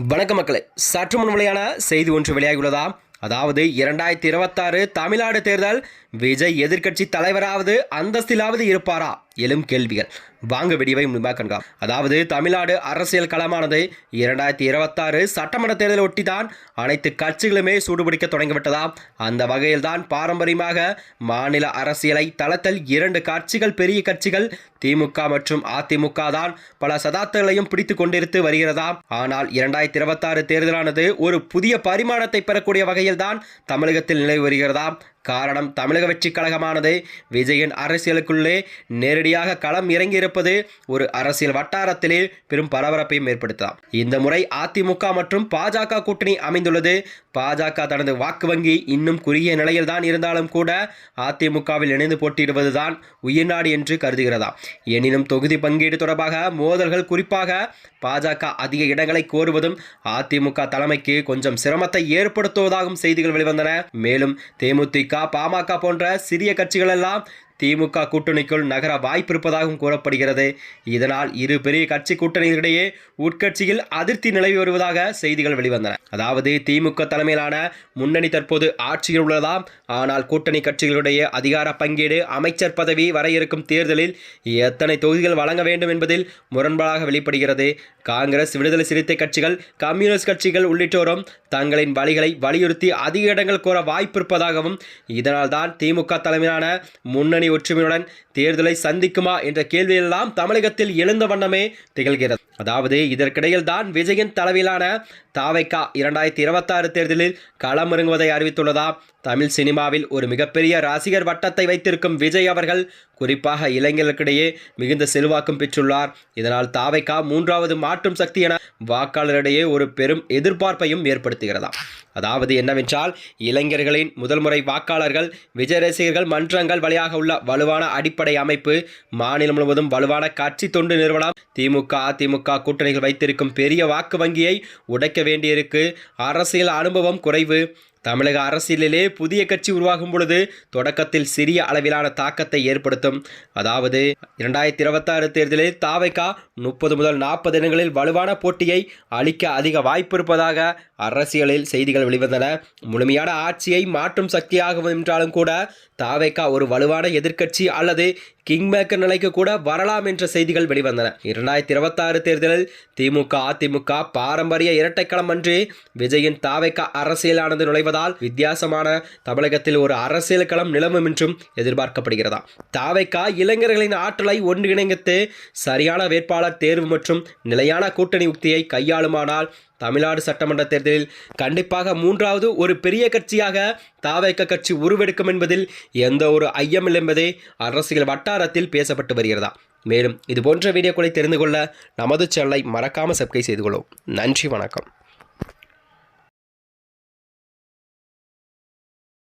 வணக்க மக்களே. சற்று முன் வெளியான செய்தி ஒன்று வெளியாகியுள்ளதா? அதாவது இரண்டாயிரத்தி இருபத்தாறு தமிழ்நாடு தேர்தல் விஜய் எதிர்க்கட்சி தலைவராவது அந்தஸ்திலாவது இருப்பாரா? எழும் கேள்விகள். வாங்க வெடிவை முன்பாக கண்காம். அதாவது தமிழ்நாடு அரசியல் களமானது இரண்டாயிரத்தி இருபத்தாறு சட்டமன்ற தேர்தலை ஒட்டிதான் அனைத்து கட்சிகளுமே சூடுபிடிக்க தொடங்கிவிட்டதாம் அந்த வகையில்தான் பாரம்பரியமாக மாநில அரசியலை தளத்தில் இரண்டு கட்சிகள் பெரிய கட்சிகள் திமுக மற்றும் அதிமுக தான் பல சதாப்தங்களையும் பிடித்து கொண்டிருந்து வருகிறதாம் ஆனால் இரண்டாயிரத்தி இருபத்தாறு தேர்தலானது ஒரு புதிய பரிமாணத்தை பெறக்கூடிய வகையில்தான் தமிழகத்தில் நிலவி வருகிறதாம் காரணம் தமிழக வெற்றிக் கழகமானது. விஜயின் அரசியலுக்குள்ளே நேரடியாக களம் இறங்கியிருப்பது ஒரு அரசியல் வட்டாரத்திலே பெரும் பரபரப்பையும் ஏற்படுத்தலாம். இந்த முறை அதிமுக மற்றும் பாஜக கூட்டணி அமைந்துள்ளது. பாஜக தனது வாக்கு வங்கி இன்னும் குறுகிய நிலையில் தான் இருந்தாலும் கூட அதிமுகவில் இணைந்து போட்டியிடுவதுதான் உயிர்நாடு என்று கருதுகிறதாம் எனினும் தொகுதி பங்கீடு தொடர்பாக மோதல்கள் குறிப்பாக பாஜக அதிக இடங்களை கோருவதும் அதிமுக தலைமைக்கு கொஞ்சம் சிரமத்தை ஏற்படுத்துவதாகவும் செய்திகள் வெளிவந்தன. மேலும் தேமுதிக பாமக போன்ற சிறிய கட்சிகள் எல்லாம் திமுக கூட்டணிக்குள் நகர வாய்ப்பு இருப்பதாகவும் கூறப்படுகிறது. இதனால் இரு பெரிய கட்சி கூட்டணிகளிடையே உட்கட்சியில் அதிருப்தி நிலவி வருவதாக செய்திகள் வெளிவந்தன. அதாவது திமுக தலைமையிலான முன்னணி தற்போது ஆட்சியில் உள்ளதாம். ஆனால் கூட்டணி கட்சிகளுடைய அதிகார பங்கீடு அமைச்சர் பதவி வர இருக்கும் தேர்தலில் எத்தனை தொகுதிகள் வழங்க வேண்டும் என்பதில் முரண்பாடாக வெளிப்படுகிறது. காங்கிரஸ் விடுதலை சிறுத்தை கட்சிகள் கம்யூனிஸ்ட் கட்சிகள் உள்ளிட்டோரும் தங்களின் வழிகளை வலியுறுத்தி அதிக இடங்கள் கோர வாய்ப்பு இருப்பதாகவும் இதனால் தான் திமுக தலைமையிலான முன்னணி ஒற்றுமையுடன் தேர்தலை சந்திக்குமா என்ற கேள்வியெல்லாம் தமிழகத்தில் எழுந்த வண்ணமே திகழ்கிறது. அதாவது இதற்கிடையில் தான் விஜயன் தலைமையிலான தாவைக்கா இரண்டாயிரத்தி இருபத்தாறு தேர்தலில் களமிறங்குவதை அறிவித்துள்ளதா? தமிழ் சினிமாவில் ஒரு மிகப்பெரிய ரசிகர் வட்டத்தை வைத்திருக்கும் விஜய் அவர்கள் குறிப்பாக இளைஞர்களுக்கிடையே மிகுந்த செல்வாக்கும் பெற்றுள்ளார். இதனால் தாவைக்கா மூன்றாவது மாற்றும் சக்தி என வாக்காளரிடையே ஒரு பெரும் எதிர்பார்ப்பையும் ஏற்படுத்துகிறதாம். அதாவது என்னவென்றால் இளைஞர்களின் முதல் முறை வாக்காளர்கள் விஜய் ரசிகர்கள் மன்றங்கள் வழியாக உள்ள வலுவான அடிப்படை அமைப்பு மாநிலம் முழுவதும் வலுவான கட்சி தொண்டு நிறுவனம் திமுக அதிமுக கூட்டணிகள் வைத்திருக்கும் பெரிய வாக்கு வங்கியை உடைக்க வேண்டியிருக்கு. அரசியல் அனுபவம் குறைவு. தமிழக அரசியலிலே புதிய கட்சி உருவாகும் பொழுது தொடக்கத்தில் சிறிய அளவிலான தாக்கத்தை ஏற்படுத்தும். அதாவது இரண்டாயிரத்தி இருபத்தாறு தேர்தலில் தாவைக்கா முப்பது முதல் நாற்பது இடங்களில் வலுவான போட்டியை அளிக்க அதிக வாய்ப்பு இருப்பதாக அரசியலில் செய்திகள் வெளிவந்தன. முழுமையான ஆட்சியை மாற்றும் சக்தியாக என்றாலும் கூட தாவைக்கா ஒரு வலுவான எதிர்க்கட்சி அல்லது கிங் மேக்கர் நிலைக்கு கூட வரலாம் என்ற செய்திகள் வெளிவந்தன. இரண்டாயிரத்தி இருபத்தாறு தேர்தலில் திமுக அதிமுக பாரம்பரிய இரட்டைக்களம் அன்று விஜயின் தாவைக்கா அரசியலானது நுழைவதால் வித்தியாசமான தமிழகத்தில் ஒரு அரசியல் களம் நிலவும் என்றும் எதிர்பார்க்கப்படுகிறதா? தாவைக்கா இளைஞர்களின் ஆற்றலை ஒன்றிணைத்து சரியான வேட்பாளர் தேர்வு மற்றும் நிலையான கூட்டணி உக்தியை கையாளுமானால் தமிழ்நாடு சட்டமன்ற தேர்தலில் கண்டிப்பாக மூன்றாவது ஒரு பெரிய கட்சியாக தாவைக்க கட்சி உருவெடுக்கும் என்பதில் எந்த ஒரு ஐயமில்லை என்பதே அரசியல் வட்டாரத்தில் பேசப்பட்டு வருகிறதா? மேலும் இது போன்ற வீடியோக்களை தெரிந்து கொள்ள நமது சேனலை மறக்காமல் சப்ஸ்கிரைப் செய்து கொள்ளும் நன்றி வணக்கம்.